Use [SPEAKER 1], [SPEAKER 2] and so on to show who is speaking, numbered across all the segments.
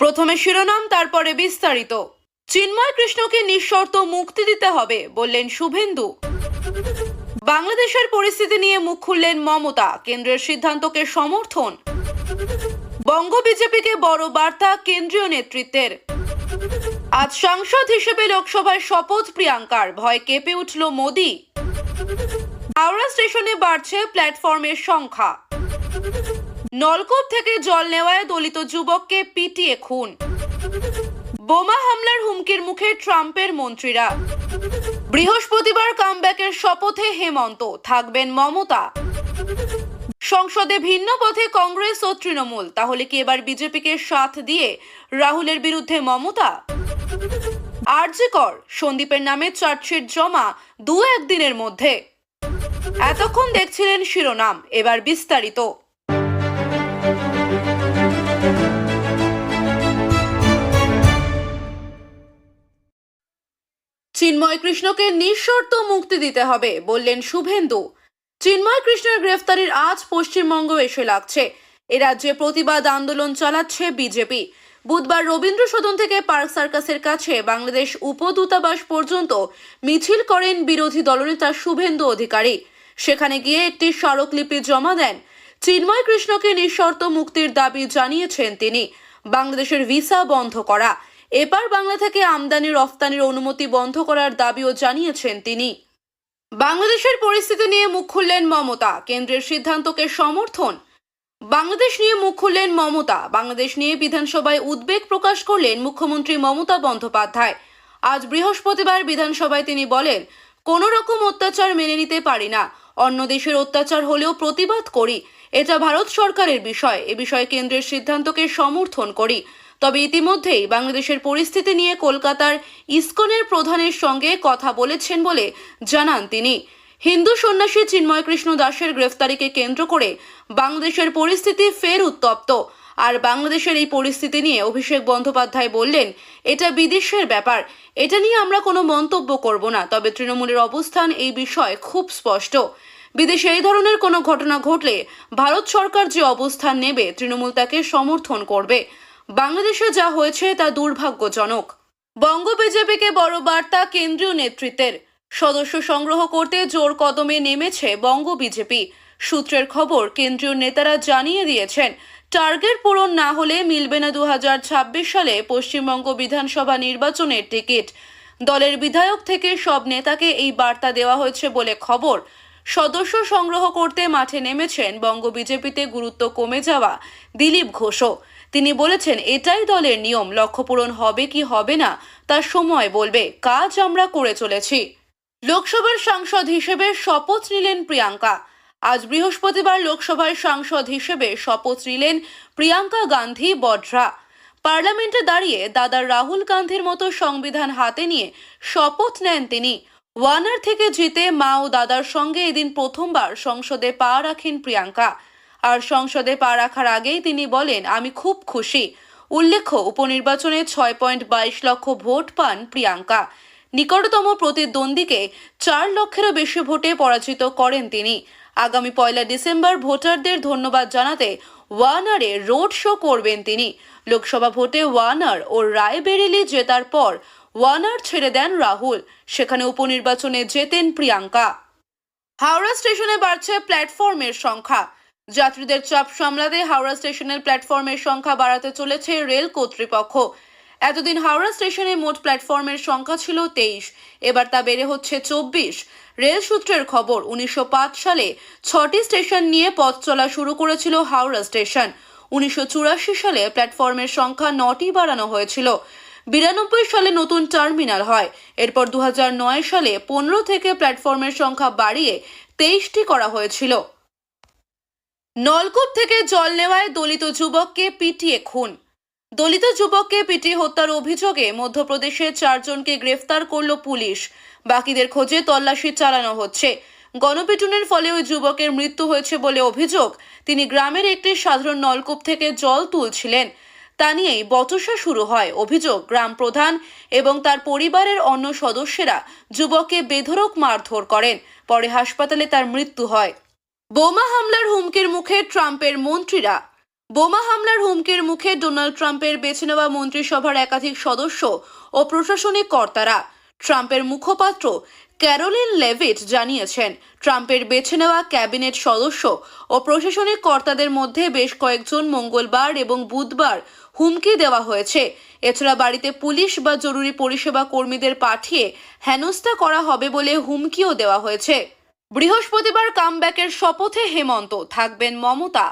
[SPEAKER 1] প্রথমে শিরোনাম, তারপরে বিস্তারিত। চিন্ময় কৃষ্ণকে নিঃশর্ত মুক্তি দিতে হবে, বললেন শুভেন্দু। বাংলাদেশের পরিস্থিতি নিয়ে মুখ খুললেন মমতা, কেন্দ্রের সিদ্ধান্তকে সমর্থন। বঙ্গ বিজেপিকে বড় বার্তা, কেন্দ্রীয় নেতৃত্বের। আজ সাংসদ হিসেবে লোকসভায় শপথ প্রিয়াঙ্কার, ভয় কেঁপে উঠল মোদি। হাওড়া স্টেশনে বাড়ছে প্ল্যাটফর্মের সংখ্যা। নলকূপ থেকে জল নেওয়ায় দলিত যুবককে পিটিয়ে খুন। বোমা হামলার হুমকির মুখে ট্রাম্পের মন্ত্রীরা। বৃহস্পতিবার কামব্যাকের শপথে হেমন্ত, থাকবেন মমতা। সংসদে ভিন্ন পথে কংগ্রেস ও তৃণমূল, তাহলে কি এবার বিজেপিকে সাথ দিয়ে রাহুলের বিরুদ্ধে মমতা? আরজিকর, সন্দীপের নামে চার্জশিট জমা দু একদিনের মধ্যে। এতক্ষণ দেখছিলেন শিরোনাম, এবার বিস্তারিত। চিন্ময় কৃষ্ণকে নিঃশর্ত মুক্তি দিতে হবে, বললেন শুভেন্দু। চিন্ময় কৃষ্ণের গ্রেফতারির আজ পশ্চিমবঙ্গ এসে লাগছে। এ রাজ্যে প্রতিবাদ আন্দোলন চালাচ্ছে বিজেপি। বুধবার রবীন্দ্র সদন থেকে পার্ক সার্কাসের কাছে বাংলাদেশ উপদূতাবাস পর্যন্ত মিছিল করেন বিরোধী দলনেতা শুভেন্দু অধিকারী। সেখানে গিয়ে একটি স্মারকলিপি জমা দেন। চিন্ময় কৃষ্ণকে নিঃশর্ত মুক্তির দাবি জানিয়েছেন তিনি। বাংলাদেশের ভিসা বন্ধ করা। এবার বাংলা থেকে আমদানি রফতানির অনুমতি বন্ধ করার দাবিও জানিয়েছেন তিনি। বাংলাদেশের পরিস্থিতি নিয়ে মুখ খুললেন মমতা, কেন্দ্রের সিদ্ধান্তকে সমর্থন। বাংলাদেশ নিয়ে মুখ খুললেন মমতা, বাংলাদেশ নিয়ে বিধানসভায় উদ্বেগ প্রকাশ করলেন মুখ্যমন্ত্রী মমতা বন্দ্যোপাধ্যায়। আজ বৃহস্পতিবার বিধানসভায় তিনি বলেন কোনো রকম অত্যাচার মেনে নিতে পারি না। অন্য দেশের অত্যাচার হলেও প্রতিবাদ করি। এটা ভারত সরকারের বিষয়। এ বিষয়ে কেন্দ্রের সিদ্ধান্তকে সমর্থন করি। তবে ইতিমধ্যেই বাংলাদেশের পরিস্থিতি নিয়ে কলকাতার ইসকনের প্রধানের সঙ্গে কথা বলেছেন বলে জানান তিনি। হিন্দু সন্ন্যাসী চিন্ময় কৃষ্ণ দাসের গ্রেফতারিকে কেন্দ্র করে বাংলাদেশের পরিস্থিতি ফের উত্তপ্ত। আর বাংলাদেশের এই পরিস্থিতি নিয়ে অভিষেক বন্দ্যোপাধ্যায় বললেন, এটা বিদেশের ব্যাপার। এটা নিয়ে আমরা কোনো মন্তব্য করব না। তবে তৃণমূলের অবস্থান এই বিষয়ে খুব স্পষ্ট। বিদেশে এই ধরনের কোনো ঘটনা ঘটলে ভারত সরকার যে অবস্থান নেবে, তৃণমূল তাকে সমর্থন করবে। বাংলাদেশে যা হয়েছে তা দুর্ভাগ্যজনক। বঙ্গ বিজেপিকে বড় বার্তা কেন্দ্রীয় নেতৃত্বের। সদস্য সংগ্রহ করতে জোর কদমে নেমেছে বঙ্গ বিজেপি। সূত্রের খবর, কেন্দ্রীয় নেতারা জানিয়ে দিয়েছেন, টার্গেট পূরণ না হলে মিলবে না দু হাজার ছাব্বিশ সালে পশ্চিমবঙ্গ বিধানসভা নির্বাচনের টিকিট। দলের বিধায়ক থেকে সব নেতাকে এই বার্তা দেওয়া হয়েছে বলে খবর। সদস্য সংগ্রহ করতে মাঠে নেমেছেন বঙ্গ বিজেপিতে গুরুত্ব কমে যাওয়া দিলীপ ঘোষও। তিনি বলেছেন, এটাই দলের নিয়ম, লক্ষ্য পূরণ হবে কি হবে না, তা সময় বলবে, কাজ আমরা করে চলেছি। লোকসভার সাংসদ হিসেবে শপথ নিলেন প্রিয়াঙ্কা। আজ বৃহস্পতিবার লোকসভার সাংসদ হিসেবে শপথ নিলেন প্রিয়াঙ্কা গান্ধী, বড্রা। পার্লামেন্টে দাঁড়িয়ে দাদা রাহুল গান্ধীর মতো সংবিধান হাতে নিয়ে শপথ নেন তিনি। ওয়ানার থেকে জিতে মা ও দাদার সঙ্গে এদিন প্রথমবার সংসদে পা রাখেন প্রিয়াঙ্কা। আর সংসদে পা রাখার আগেই তিনি বলেন, আমি খুব খুশি। উল্লেখ্য, উপনির্বাচনে ছয় পয়েন্ট বাইশ লক্ষ ভোট পান প্রিয়াঙ্কা। নিকটতম প্রতিদ্বন্দ্বীকে চার লক্ষেরও বেশি ভোটে পরাজিত করেন তিনি। আগামী পয়লা ডিসেম্বর ভোটারদের ধন্যবাদ জানাতে ওয়ানারে রোড শো করবেন তিনি। লোকসভা ভোটে ওয়ানার ও রায়বেরেলি জেতার পর ওয়ানার ছেড়ে দেন রাহুল। সেখানে উপনির্বাচনে জেতেন প্রিয়াঙ্কা। হাওড়া স্টেশনে বাড়ছে প্ল্যাটফর্মের সংখ্যা। যাত্রীদের চাপ সামলাতে হাওড়া স্টেশনের প্ল্যাটফর্মের সংখ্যা বাড়াতে চলেছে রেল কর্তৃপক্ষ। এতদিন হাওড়া স্টেশনে মোট প্ল্যাটফর্মের সংখ্যা ছিল তেইশ, এবার তা বেড়ে হচ্ছে চব্বিশ। রেল সূত্রের খবর, উনিশশো পাঁচ সালে ছটি স্টেশন নিয়ে পথ চলা শুরু করেছিল হাওড়া স্টেশন। উনিশশো চুরাশি সালে প্ল্যাটফর্মের সংখ্যা নটি বাড়ানো হয়েছিল। বিরানব্বই সালে নতুন টার্মিনাল হয়। এরপর দু হাজার নয় সালে পনেরো থেকে প্ল্যাটফর্মের সংখ্যা বাড়িয়ে তেইশটি করা হয়েছিল। নলকূপ থেকে জল নেওয়ায় দলিত যুবককে পিটিয়ে খুন। দলিত যুবককে পিটিয়ে হত্যার অভিযোগে মধ্যপ্রদেশের চারজনকে গ্রেফতার করল পুলিশ। বাকিদের খোঁজে তল্লাশি চালানো হচ্ছে। গণপিটুনের ফলে ওই যুবকের মৃত্যু হয়েছে বলে অভিযোগ। তিনি গ্রামের একটি সাধারণ নলকূপ থেকে জল তুলছিলেন। তা নিয়েই বচসা শুরু হয় অভিযোগ। গ্রাম প্রধান এবং তার পরিবারের অন্য সদস্যরা যুবককে বেধরক মারধর করেন। পরে হাসপাতালে তার মৃত্যু হয়। বোমা হামলার হুমকির মুখে ট্রাম্পের মন্ত্রীরা। বোমা হামলার হুমকির মুখে ডোনাল্ড ট্রাম্পের বেছে নেওয়া মন্ত্রিসভার একাধিক সদস্য ও প্রশাসনিক কর্তারা ট্রাম্পের মুখপাত্র ক্যারোলিন লেভিট জানিয়েছেন, ট্রাম্পের বেছে নেওয়া ক্যাবিনেট সদস্য ও প্রশাসনিক কর্তাদের মধ্যে বেশ কয়েকজন মঙ্গলবার এবং বুধবার হুমকি দেওয়া হয়েছে। এছাড়া বাড়িতে পুলিশ বা জরুরি পরিষেবা কর্মীদের পাঠিয়ে হেনস্থা করা হবে বলে হুমকিও দেওয়া হয়েছে। বৃহস্পতিবার কামব্যাকের শপথে হেমন্ত, থাকবেন মমতা।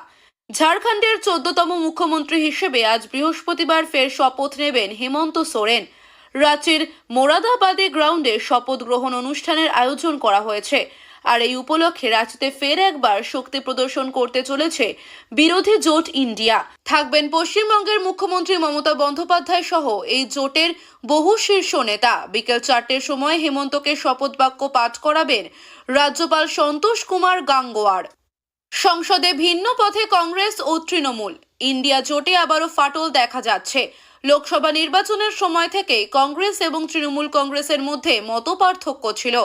[SPEAKER 1] ঝাড়খণ্ডের চোদ্দতম মুখ্যমন্ত্রী হিসেবে আজ বৃহস্পতিবার ফের শপথ নেবেন হেমন্ত সোরেন। রাঁচির মোরাদাবাদে গ্রাউন্ডে শপথ গ্রহণ অনুষ্ঠানের আয়োজন করা হয়েছে। আর এই উপলক্ষে রাঁচিতে ফের একবার শক্তি প্রদর্শন করতে চলেছে বিরোধী জোট ইন্ডিয়া। থাকবেন পশ্চিমবঙ্গের মুখ্যমন্ত্রী মমতা বন্দ্যোপাধ্যায় সহ এই জোটের বহু শীর্ষ নেতা। বিকেল চারটের সময় হেমন্তকে শপথ বাক্য পাঠ করাবেন রাজ্যপাল সন্তোষ কুমার গাঙ্গোয়ার। সংসদে ভিন্ন পথে কংগ্রেস ও তৃণমূল। ইন্ডিয়া জোটে আবারও ফাটল দেখা যাচ্ছে। লোকসভা নির্বাচনের সময় থেকে কংগ্রেস এবং তৃণমূল কংগ্রেসের মধ্যে মতপার্থক্য ছিল।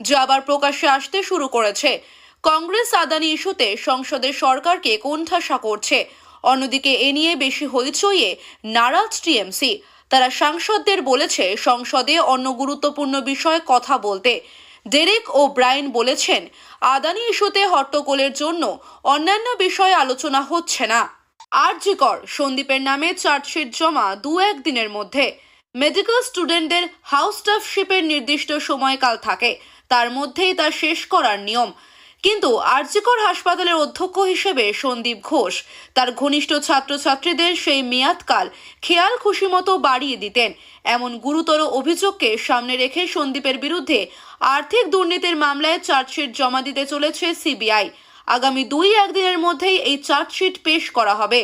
[SPEAKER 1] যা আবার প্রকাশ্যে আসতে শুরু করেছে। কংগ্রেস আদানি ইস্যুতে সংসদে সরকারকে কোণঠাসা করছে। অন্যদিকে এ নিয়ে বেশি হইচইয়ে নারাজ টিএমসি। তারা সাংসদদের বলেছে, সংসদে অন্য গুরুত্বপূর্ণ বিষয়ে কথা বলতে। ডেরেক ও ব্রায়েন বলেছেন, আদানি ইস্যুতে হট্টগোলের জন্য অন্যান্য বিষয়ে আলোচনা হচ্ছে না। আরজিকর সন্দীপের নামে চার্জশিট জমা দু এক দিনের মধ্যে। মেডিকেল স্টুডেন্টদের হাউস স্টাফশিপের নির্দিষ্ট সময়কাল থাকে। তার মধ্যেই তা শেষ করার নিয়ম। কিন্তু আরজিকর হাসপাতালের অধ্যক্ষ হিসেবে সন্দীপ ঘোষ তার ঘনিষ্ঠ ছাত্রছাত্রীদের সেই মেয়াদকাল খেয়াল খুশি মতো বাড়িয়ে দিতেন। এমন গুরুতর অভিযোগকে সামনে রেখে সন্দীপের বিরুদ্ধে আর্থিক দুর্নীতির মামলায় চার্জশিট জমা দিতে চলেছে সিবিআই। আগামী দুই একদিনের মধ্যেই এই চার্জশিট পেশ করা হবে।